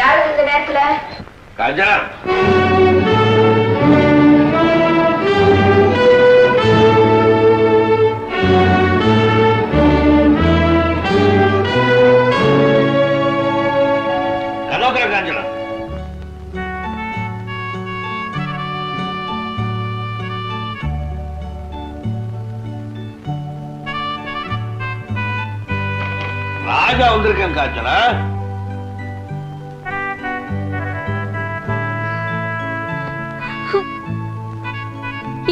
யாரு இந்த நேரத்துல? காஞ்சனா ராஜா வந்திருக்கேன் காஞ்சனா.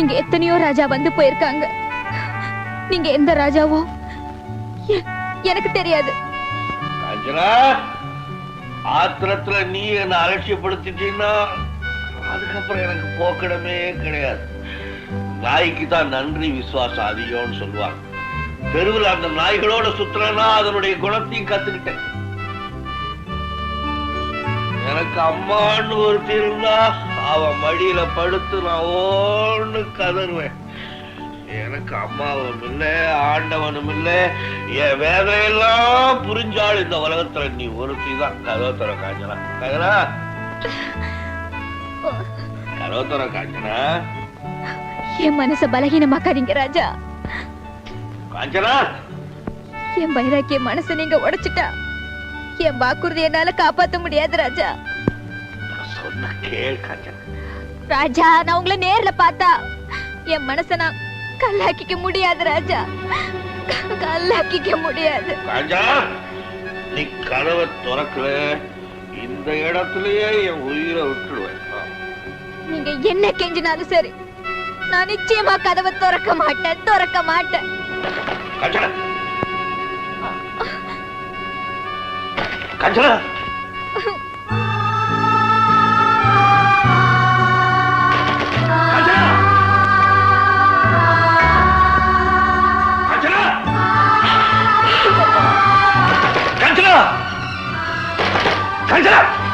இங்க எத்தனையோ ராஜா வந்து போயிருக்காங்க. நீங்க எந்த ராஜாவோ? எனக்கு தெரியாது. ஆத்திரத்துல நீ என்ன அலட்சியப்படுத்திட்டீங்கன்னா அதுக்கப்புறம் எனக்கு போக்கிடமே கிடையாது. நாய்க்கு தான் நன்றி விசுவாசம் அதிகம்னு சொல்லுவாங்க. தெருவில் அந்த நாய்களோட சுத்துறேன்னா அதனுடைய குணத்தையும் கத்துக்கிட்டேன். எனக்கு அம்மான்னு ஒருத்தி இருந்தா அவ மடியில படுத்து நான் ஓன்னு கதறுவேன். எனக்கு அம்மாவும் இல்ல ஆண்டவனும் இல்ல. என் வேதையெல்லாம் புரிஞ்சாள் இந்த உலகத்துல நீ ஒருத்தி தான். கதோத்தர காஞ்சனா? கதனா கதோத்தர காஞ்சனா? என் மனச பலகீனமாக்காதீங்க ராஜா. காஞ்சனா? என் வைராக்கிய மனச நீங்க உடைச்சிட்டா என் வாக்குறுதி என்னால காப்பாத்த முடியாது ராஜா. சொன்ன கேள் காஞ்சனா ராஜா நான் உங்களை நேர்ல பார்த்தா என் மனச நான் கல்லாக்கிக்க முடியாது ராஜா. கல்லாக்கிக்க முடியாது. காஞ்சனா நீ கதவை திறக்கல. இந்த இடத்துலயே என் உயிரை விட்டுடுவேன். நீங்க என்ன கெஞ்சினாலும் சரி நான் நிச்சயமா கதவை திறக்க மாட்டேன் திறக்க மாட்டேன். காஞ்சனா. 站起来！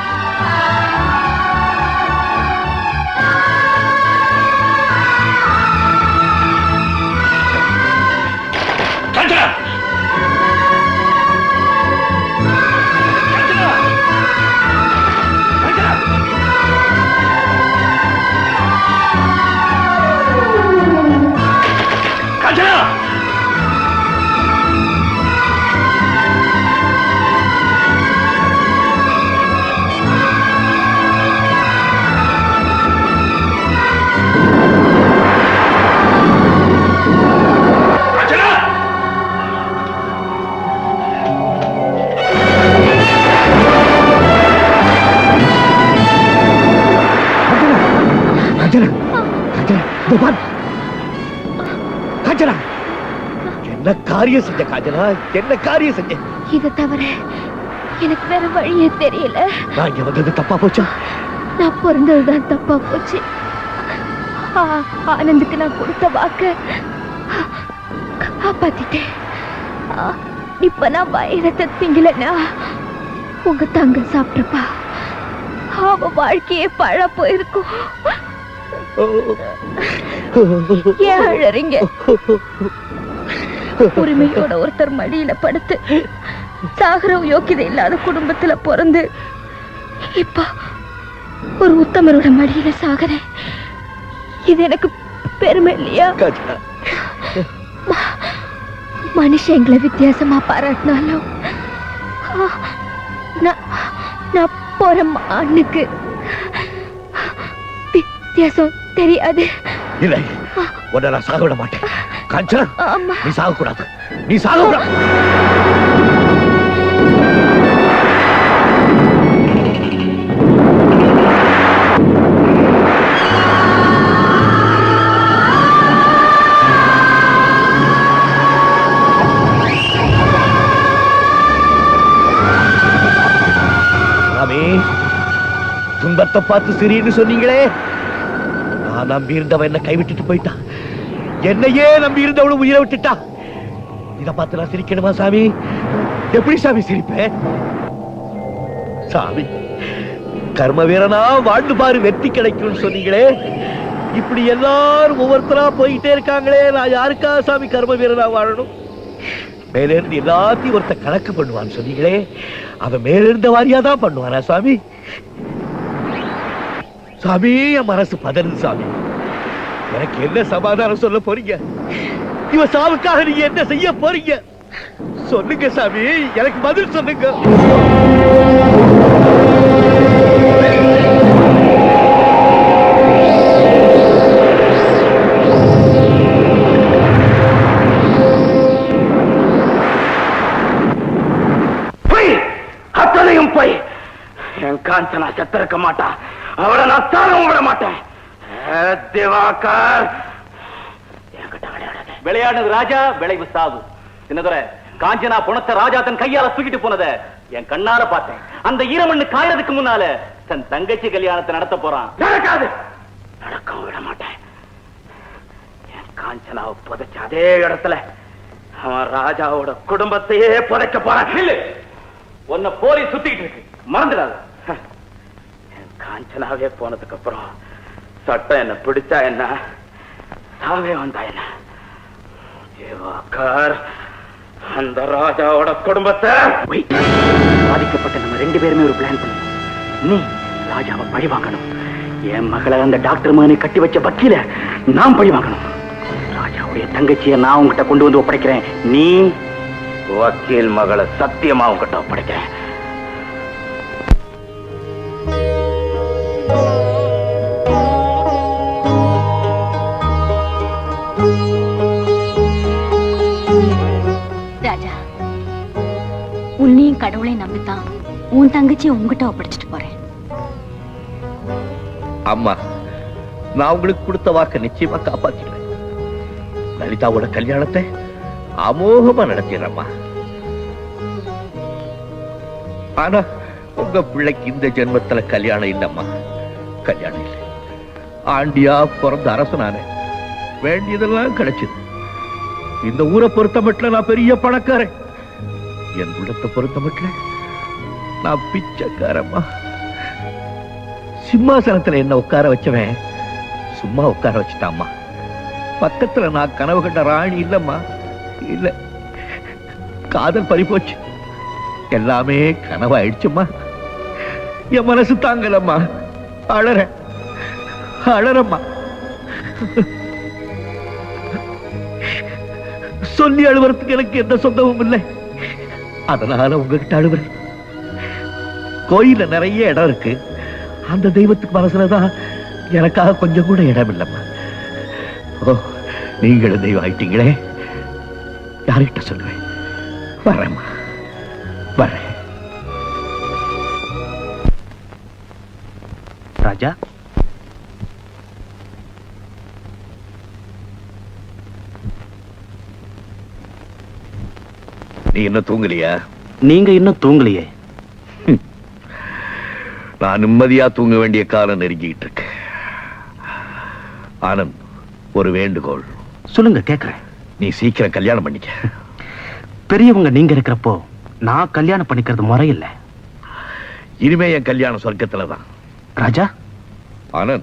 காரியம் செஞ்ச காஞ்சனா என்ன காரியம் செஞ்ச இதை தவிர எனக்கு வேற வழியே தெரியல நான் இங்க வந்தது தப்பா போச்சா நான் பிறந்ததுதான் தப்பா போச்சு ஆனந்துக்கு நான் கொடுத்த வாக்க காப்பாத்திட்டேன் இப்ப நான் வைரத்தை திங்கலனா உங்க தங்க சாப்பிட்றப்பா அவ வாழ்க்கையே பழ போயிருக்கும் ஏன் அழறீங்க உரிமையோட ஒருத்தர் மடியில படுத்து சாகர யோக்கியதை இல்லாத குடும்பத்துல பிறந்து இப்ப ஒரு உத்தமரோட மடியில சாகறேன் இது எனக்கு பெருமை இல்லையா? மனுஷன் எங்களை வித்தியாசமா பாராட்டினாலும் நான் போற மண்ணுக்கு வித்தியாசம் தெரியாது. இல்லை உன்னை நான் சாக விட மாட்டேன். காஞ்சனா. நீ சாகக்கூடாது. நீ சாகக்கூடாது. துன்பத்தை பார்த்து சிரின்னு சொன்னீங்களே. நான் நம்பி இருந்தவன் என்ன கைவிட்டுட்டு போயிட்டான். என்னையே நம்பி இருந்தவளும் உயிரை விட்டுட்டா? இத பார்த்து நான் சிரிக்கணுமா சாமி? எப்படி சாமி சிரிப்பேன்? சாமி கர்ம வீரனா வாழ்ந்து பாரு வெற்றி கிடைக்கும்னு சொன்னீங்களே. இப்படி எல்லாரும் ஒவ்வொருத்தரா போயிட்டே இருக்காங்களே நான் யாருக்கா சாமி கர்ம வீரனா வாழணும்? மேலிருந்து எல்லாத்தையும் ஒருத்த கணக்கு பண்ணுவான்னு சொன்னீங்களே அவன் மேலிருந்த வாரியா தான் பண்ணுவானா சாமி? சாமி என் மனசு பதறுது சாமி. எனக்கு என்ன சமாதானம் சொல்ல போறீங்க? இவ சாவுக்காக நீங்க என்ன செய்ய போறீங்க? சொல்லுங்க சாமி எனக்கு பதில் சொல்லுங்க. பை என் காஞ்சனா செத்திருக்க மாட்டா. அவளை நான் தாழவும் விட மாட்டேன். திவாகர். விளையாடாத ராஜா விளைவு சாவு. சின்னதுரை காஞ்சனா புணத்தை ராஜா தன் கையால தூக்கிட்டு போனத என் கண்ணால பார்த்தேன். அந்த ஈரமண்ணு காயறதுக்கு முன்னால தன் தங்கச்சி கல்யாணத்தை நடத்த போறான். நடக்காது. நடக்கவும் விட மாட்டேன். என் காஞ்சனாவை புதைச்ச அதே இடத்துல அவன் ராஜாவோட குடும்பத்தையே புதைக்க போறான். நில்லு. உன்னை போலி சுத்திக்கிட்டு இருக்கு. மறந்துடாத. என் காஞ்சனாவே போனதுக்கு அப்புறம் சட்டம் என்ன பிடிச்சா என்ன? சாவே வந்தா என்ன? ஜீவாக்கார் அந்த ராஜாவோட குடும்பத்தை. பாதிக்கப்பட்ட நம்ம ரெண்டு பேருமே ஒரு பிளான் பண்ணணும். நீ ராஜாவை பழி வாங்கணும். என் மகளை அந்த டாக்டர் மகனை கட்டி வச்ச வக்கீல நான் பழி வாங்கணும். ராஜாவுடைய தங்கச்சியை நான் உங்ககிட்ட கொண்டு வந்து ஒப்படைக்கிறேன். நீ வக்கீல் மகளை சத்தியமா உங்ககிட்ட ஒப்படைக்கிறேன். உன்னையும் கடவுளை நம்பித்தான் உன் தங்கச்சி உங்ககிட்ட ஒப்படைச்சிட்டு போறேன். அம்மா நான் உங்களுக்கு கொடுத்த வாக்க நிச்சயமா காப்பாத்திடுவேன். லலிதாவோட கல்யாணத்தை அமோகமா நடத்திடுறம்மா. ஆனா உங்க பிள்ளைக்கு இந்த ஜென்மத்துல கல்யாணம் இல்லம்மா. கல்யாணம் இல்லை. ஆண்டியா பிறந்த அரசனானே. வேண்டியதெல்லாம் கிடைச்சது. இந்த ஊரை பொறுத்த மட்டும் நான் பெரிய பணக்காரன். என் உள்ளத்தை பொறுத்த மட்டும் நான் பிச்சைக்காரம்மா. சிம்மாசனத்துல என்ன உட்கார வச்சவன் சும்மா உட்கார வச்சுட்டாம்மா. பக்கத்துல நான் கனவு கண்ட ராணி இல்லம்மா. இல்ல காதல் பறிப்போச்சு போச்சு. எல்லாமே கனவாயிடுச்சும்மா. என் மனசு தாங்கலம்மா. அழற அழறம்மா. சொல்லி அழுவறதுக்கு எனக்கு எந்த சொந்தமும் இல்லை. அதனால உங்ககிட்ட அழுவுறேன் கோயில்ல நிறைய இடம் இருக்கு. அந்த தெய்வத்துக்கு மனசுலதான் எனக்காக கொஞ்சம் கூட இடம் இல்லம்மா. ஓ நீங்களும் தெய்வம் ஆயிட்டீங்களே. யார்கிட்ட சொல்லுவேன்? வரேம்மா. வரேன். ராஜா? நீ இன்னும் தூங்கலையா? நீங்க இன்னும் தூங்கலையே. நான் நிம்மதியா தூங்க வேண்டிய காலம் நெருங்கிட்டு இருக்கு. ஆனந்த் ஒரு வேண்டுகோள். சொல்லுங்க கேக்குறேன். நீ சீக்கிரம் கல்யாணம் பண்ணிக்க. பெரியவங்க நீங்க இருக்கிறப்போ நான் கல்யாணம் பண்ணிக்கிறது முறையில்லை. இனிமே என் கல்யாணம் சொர்க்கத்துல தான். ராஜா? ஆனந்த்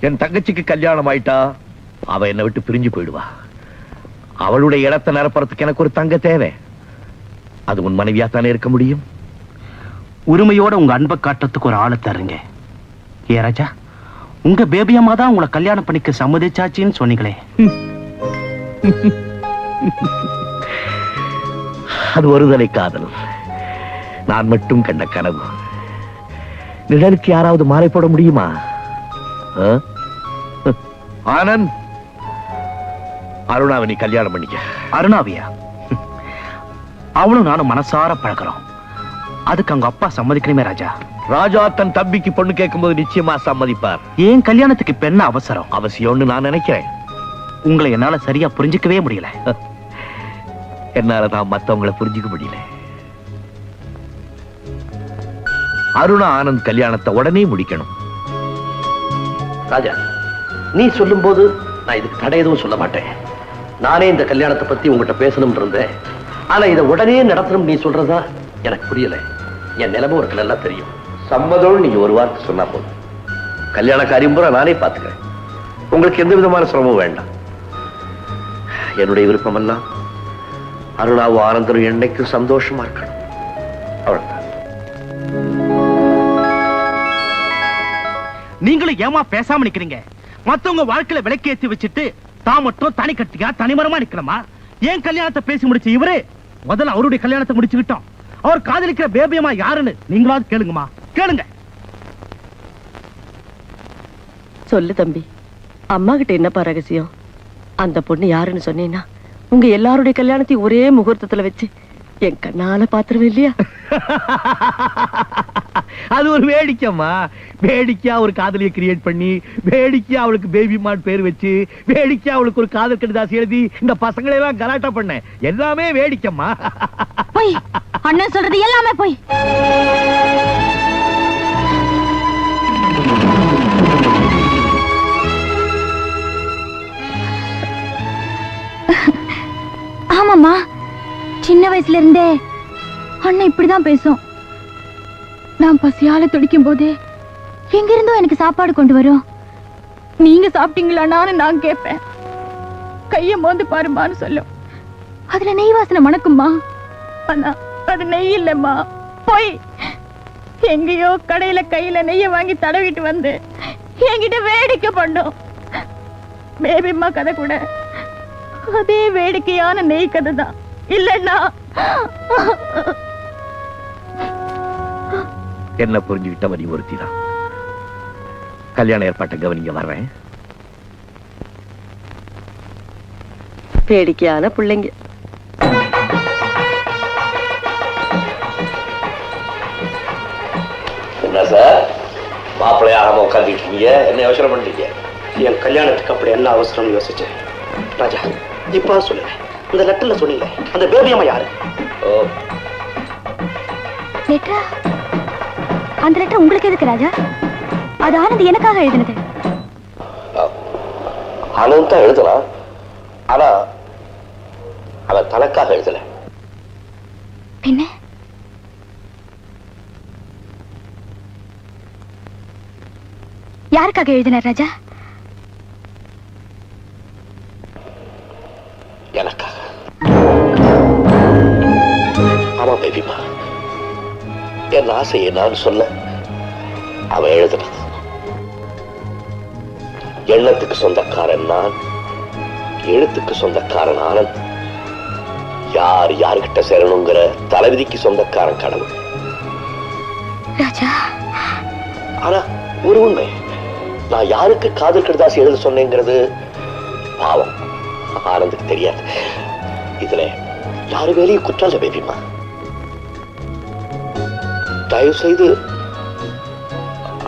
என் தங்கச்சிக்கு கல்யாணம் ஆயிட்டா அவ என்னை விட்டு பிரிஞ்சு போயிடுவா. அவளுடைய இடத்தை நிரப்புறதுக்கு எனக்கு ஒரு தங்க தேவை. அது உன் மனைவியா தானே இருக்க முடியும்? உரிமையோட உங்க அன்பை காட்டுறதுக்கு ஒரு ஆளை தருங்க. ஏ ராஜா உங்க பேபியம்மா தான் உங்களை கல்யாணம் பண்ணிக்க சம்மதிச்சாச்சின்னு சொன்னீங்களே. அது ஒருதலை காதல். நான் மட்டும் கண்ட கனவு. நிழலுக்கு யாராவது மாலை போட முடியுமா? ஆனந்த்! அருணாவை நீ கல்யாணம் பண்ணிக்க. அருணாவியா? அவளும் நானும் மனசார பழகுறோம். அதுக்கு அவங்க அப்பா சம்மதிக்கணுமே ராஜா. ராஜா தன் தம்பிக்கு பொண்ணு கேட்கும்போது நிச்சயமா சம்மதிப்பார். ஏன் கல்யாணத்துக்கு என்ன அவசரம்? அவசியம்னு நான் நினைக்கிறேன். உங்களை என்னால சரியா புரிஞ்சுக்கவே முடியல. என்னால தான் மத்தவங்களை புரிஞ்சுக்க முடியல. அருணா ஆனந்த் கல்யாணத்தை உடனே முடிக்கணும். ராஜா நீ சொல்லும்போது நான் இதுக்கு தடை எதுவும் சொல்ல மாட்டேன். நானே இந்த கல்யாணத்தை பத்தி உங்ககிட்ட பேசணும்னு இருந்தேன். ஆனா இதை உடனே நடத்தணும் நீ சொல்றதா எனக்கு புரியல. என் நிலைமை உனக்கு நல்லா தெரியும். சம்மதம் நீங்க ஒரு வார்த்தை சொன்னா போதும். கல்யாண காரியம் பூரா நானே பாத்துக்கிறேன் உங்களுக்கு எந்த விதமான சிரமமும் வேண்டாம். என்னுடைய விருப்பமெல்லாம் அருணாவும் ஆனந்தரும் என்னைக்கும் சந்தோஷமா இருக்கணும். அவ்வளவுதான். நீங்களும் ஏமா பேசாம நிக்கிறீங்க? மத்தவங்க வாழ்க்கையில விளக்கேத்தி வச்சுட்டு தான் மட்டும் தனி கட்டியா தனிமரமா நிக்கணுமா? ஏன் கல்யாணத்தை பேசி முடிச்சு இவரு? முதல்ல அவருடைய கல்யாணத்தை முடிச்சுக்கிட்டோம். அவர் காதலிக்கிற பேபியமா யாருன்னு நீங்களாவது கேளுங்கம்மா. கேளுங்க. சொல்லு தம்பி அம்மா கிட்ட என்னப்பா ரகசியம்? அந்த பொண்ணு யாருன்னு சொன்னீங்கன்னா உங்க எல்லாருடைய கல்யாணத்தையும் ஒரே முகூர்த்தத்துல வச்சு என் கண்ணால பாத்துருவேன் இல்லையா? அது ஒரு வேடிக்கைம்மா. வேடிக்கையா ஒரு காதலியை கிரியேட் பண்ணி வேடிக்கையா அவளுக்கு பேபி மாட் பேர் வச்சு வேடிக்கையா அவளுக்கு ஒரு காதல் கடிதாசி எழுதி இந்த பசங்களை எல்லாம் கலாட்டா பண்ணேன். எல்லாமே வேடிக்கைம்மா. போய் அண்ணன் சொல்றது எல்லாமே போய். ஆமாம்மா. சின்ன வயசுல இருந்தே அண்ணன் இப்படிதான் பேசும். நான் பசியால துடிக்கும் போதே எங்கிருந்தோ எனக்கு சாப்பாடு கொண்டு வரும். நீங்க சாப்பிட்டீங்களான்னு நான் கேட்பேன். கைய மோந்து பாருமான்னு சொல்லும். அதுல நெய் வாசனை மணக்குமா ஆனா அது நெய் இல்லம்மா. போய். எங்கேயோ கடையில கையில நெய்ய வாங்கி தடவிட்டு வந்து என்கிட்ட வேடிக்கை பண்ணும். பேபிம்மா கதை கூட. அதே வேடிக்கையான நெய் கதை தான் இல்லன்னா என்ன புரிஞ்சுக்கிட்டவ நீ ஒருத்தி தான் கல்யாண ஏற்பாட்டை கவனிங்க வர்றேன். வேடிக்கையான பிள்ளைங்க. என்ன சார்? மாப்பிள்ளையாகாம உட்காந்துட்டு இருக்கீங்க என்ன யோசனை பண்றீங்க? என் கல்யாணத்துக்கு அப்படி என்ன அவசரம் யோசிச்சேன். ராஜா இப்ப சொல்லுங்க. இந்த லெட்டர்ல சொன்னீங்க. அந்த பேபி அம்மா யாரு? லெட்டரா அந்த லெட்டர் உங்களுக்கு எதுக்கு ராஜா? அது ஆனந்த் எனக்காக எழுதினது. ஆனந்த் தான் எழுதலாம். ஆனா அவன் தனக்காக எழுதல. பின்ன? யாருக்காக எழுதினார் ராஜா? ஆசையை நான் சொல்ல அவன் எழுதுனது. எண்ணத்துக்கு சொந்தக்காரன் நான் எழுத்துக்கு சொந்தக்காரன் ஆனந்த். யார் யார்கிட்ட சேரணுங்கிற தலைவிதிக்கு சொந்தக்காரன் கடவுள். ராஜா. ஆனா ஒரு உண்மை. நான் யாருக்கு காதல் கடிதாசி எழுத சொன்னேங்கிறது பாவம். ஆனந்துக்கு தெரியாது. இதுல யாரு வேலையும் குற்றம் இல்லை பேபிமா தயவு செய்து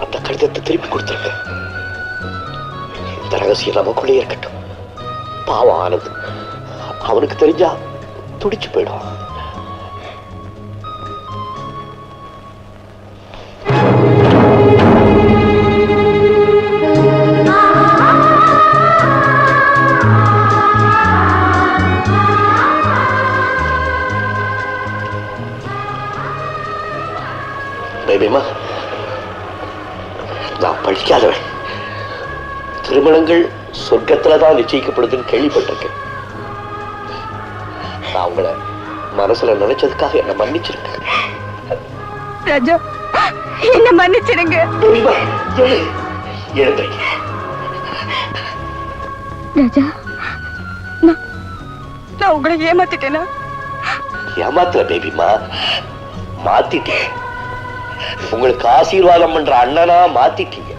அந்த கடிதத்தை திருப்பி கொடுத்துருங்க. இந்த ரகசியம் நமக்குள்ளே இருக்கட்டும். பாவம் ஆனது அவனுக்கு தெரிஞ்சா துடிச்சு போயிடும். பேபிமா நான் படிக்காதவன். திருமணங்கள் சொர்க்கத்துல தான் நிச்சயிக்கப்படுதுன்னு கேள்விப்பட்டிருக்கேன். நான் உங்களை மனசுல நினைச்சதுக்காக என்ன மன்னிச்சிருக்கேன். ராஜா என்ன மன்னிச்சிருங்க ராஜா நான் உங்களை ஏமாத்திட்டேனா? ஏமாத்துற பேபிமா மாத்திட்டீங்க உங்களுக்கு ஆசீர்வாதம் பண்ற அண்ணனா மாத்திட்டீங்க.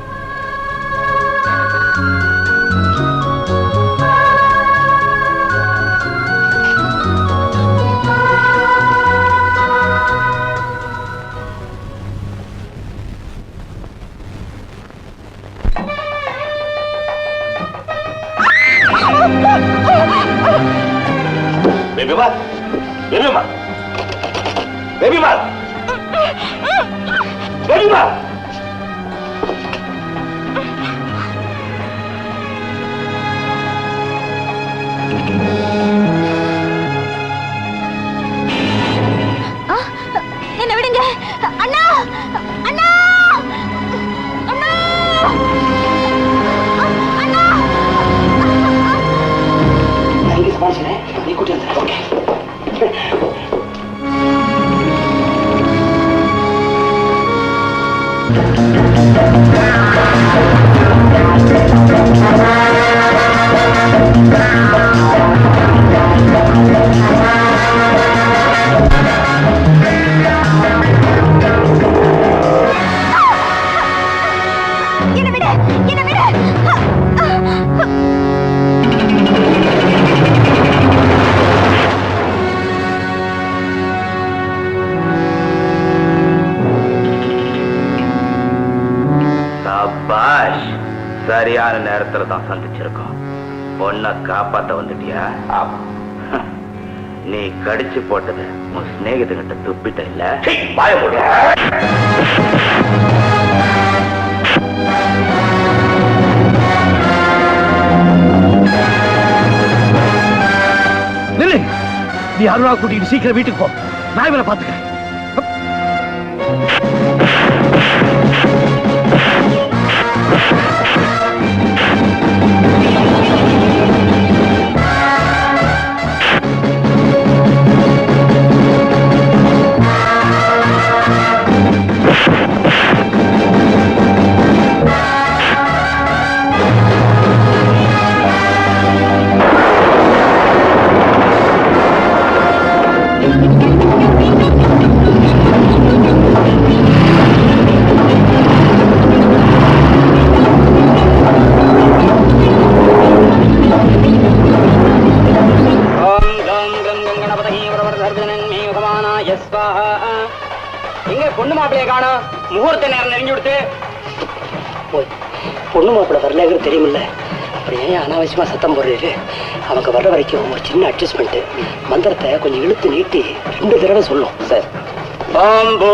பேபிமா பேபிமா பேபிமா பேபிமா நீ கடிச்சு போட்டது. உன் சிநேகிதங்கிட்ட துப்பிட்ட இல்ல? பாய நில்லு. நீ அருணா கூட்டிட்டு சீக்கிரம் வீட்டுக்கு போ. நான் இவனை பாத்துக்கிறேன் எங்க பொண்ணு மாப்பிளைய காணோம். முகூர்த்த நேரம் விடுத்து போய். பொண்ணு மாப்பிள்ளை வரலங்கிறது தெரியுமில்ல. அப்புறம் ஏன் அனாவசியமா சத்தம் போடுறது அவங்க வர்ற வரைக்கும் ஒரு சின்ன அட்ஜஸ்ட்மெண்ட் மந்திரத்தை கொஞ்சம் இழுத்து நீட்டி ரெண்டு தடவை சொல்லும். சார். ஓம் பூ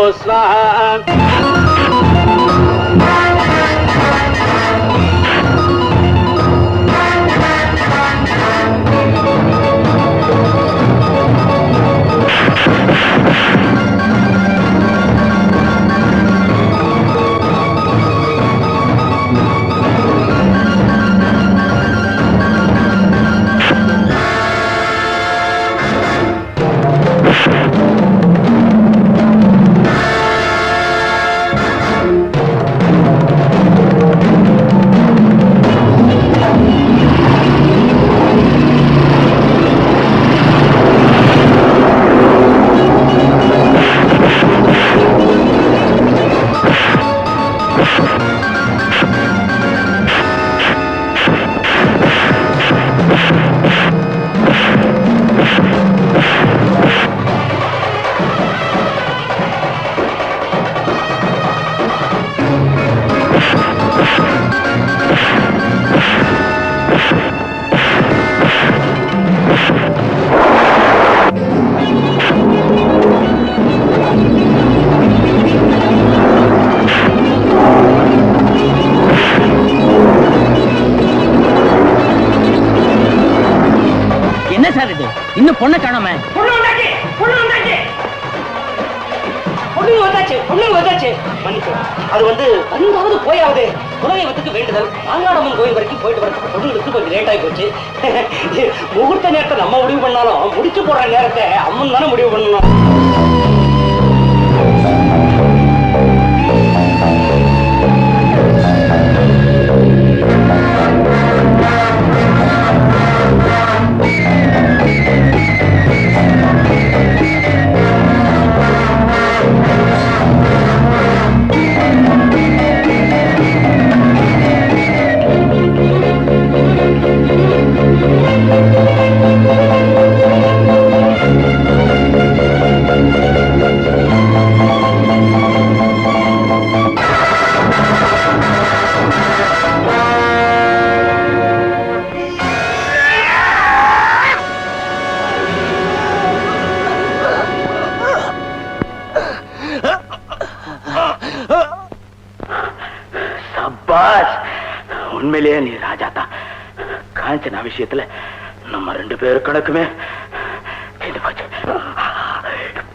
பொண்ணை காணாம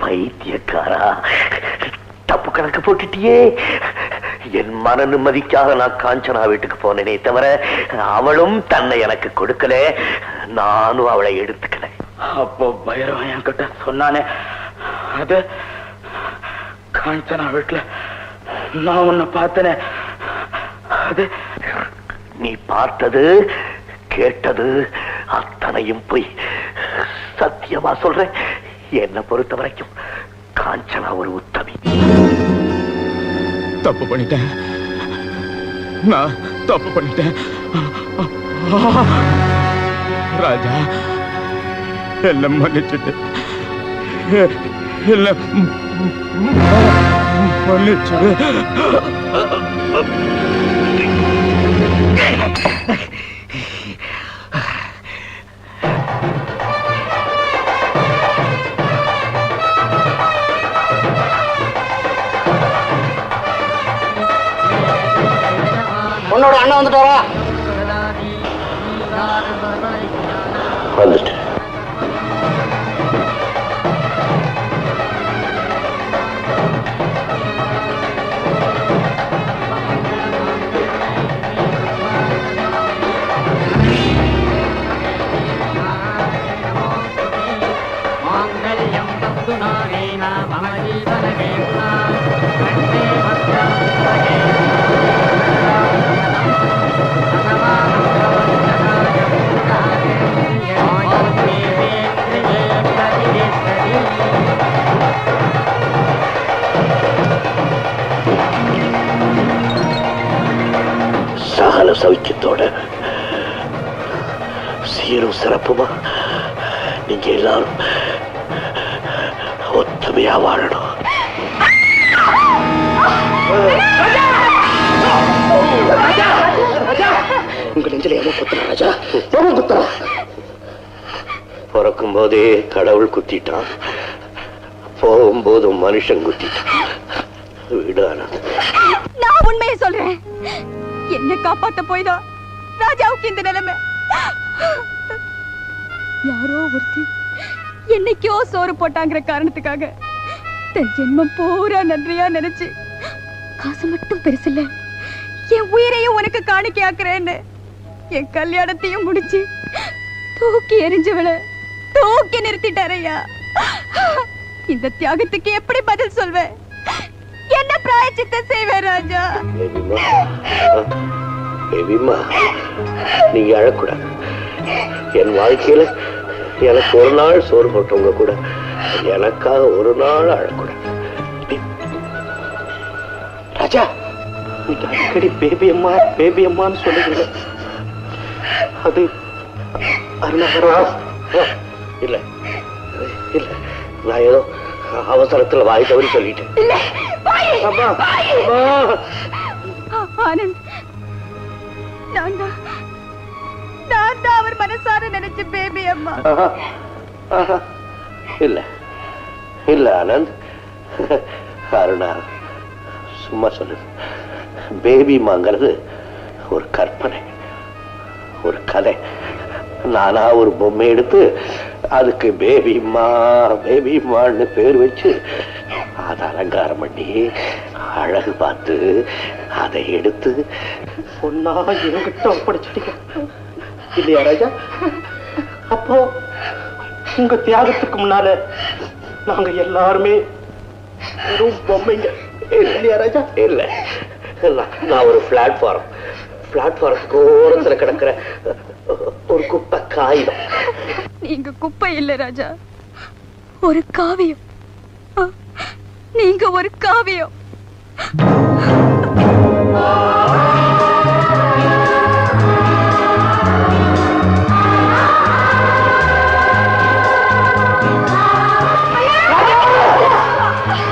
பைத்தியக்காரா தப்பு கணக்கு போட்டுட்டியே. என் மன நிம்மதிக்காக நான் காஞ்சனா வீட்டுக்கு போனேனே தவிர அவளும் தன்னை எனக்கு கொடுக்கல. நானும் அவளை எடுத்துக்கல. அப்போ பைரவன் என்கிட்ட சொன்னானே அது காஞ்சனா வீட்டுல நான் உன்னை பார்த்தனே. அது நீ பார்த்தது கேட்டது அத்தனையும் போய். சத்தியமா சொல்றேன். என்னை பொறுத்த வரைக்கும் காஞ்சனா ஒரு உத்தமி. தப்பு பண்ணிட்டேன். நான் தப்பு பண்ணிட்டேன். ராஜா எல்லாம் மன்னிச்சுட்டு எல்லாம் மன்னிச்சுடு. உன்னோட அண்ணன் வந்துட்டாரா வந்துட்டு சகல சௌக்கியத்தோட சீரும் சிறப்புமா நீங்க எல்லாரும் ஒத்துமையா வாழணும். உங்க நெஞ்சில எவன் குத்துறா ராஜா? எவன் குத்துறா பிறக்கும் போதே கடவுள் குத்திட்டான். போகும்போது மனுஷன் குத்திட்டான். நான் உண்மையை சொல்றேன். என்ன காப்பாத்த போய்தான் ராஜாவுக்கு இந்த நிலைமை. யாரோ ஒருத்தி என்னைக்கோ சோறு போட்டாங்கிற காரணத்துக்காக தன் ஜென்மம் பூரா நன்றியா நினைச்சு காசு மட்டும் பெருசில்ல. என் உயிரையும் உனக்கு காணிக்கையாக்குறேன்னு என் கல்யாணத்தையும் முடிச்சு தூக்கி எரிஞ்சவளை தூக்கி நிறுத்திட்டாரையா இந்த தியாகத்துக்கு எப்படி பதில் சொல்வேன்? என்ன பிராயச்சித்த செய்வேன் ராஜா? பேபிமா நீ நீங்க அழக்கூடாது. என் வாழ்க்கையில எனக்கு ஒரு நாள் சோறு போட்டவங்க கூட எனக்காக ஒரு நாள் அழக்கூடாது. ராஜா நீங்க அடிக்கடி பேபி அம்மா பேபி அம்மான்னு சொல்லுங்க அது அருணாகரா இல்ல. இல்ல. நான் ஏதோ அவசரத்துல வாய் தவறி சொல்லிட்டேன். ஆனந்த். நான் தான். நான் தான் அவர் மனசார நினைச்ச பேபி அம்மா. இல்ல. இல்ல ஆனந்த். அருணா சும்மா சொல்லு. பேபிமாங்கிறது ஒரு கற்பனை. ஒரு கதை. நானா ஒரு பொம்மை எடுத்து அதுக்கு பேபிம்மா பேபிம்மான்னு பேர் வச்சு அதை அலங்காரம் பண்ணி அழகு பார்த்து அதை எடுத்து பொண்ணா என்கிட்ட ஒப்படைச்சிட்டீங்க. இல்லையா ராஜா? அப்போ உங்க தியாகத்துக்கு முன்னால நாங்க எல்லாருமே வெறும் பொம்மைங்க. இல்லையா ராஜா? இல்ல. நான் ஒரு பிளாட்ஃபார்ம் பிளாட்ஃபார்ம் ஓரத்துல கிடக்கிற ஒரு குப்பை காகிதம். நீங்க குப்பை இல்ல ராஜா. ஒரு காவியம். நீங்க ஒரு காவியம்.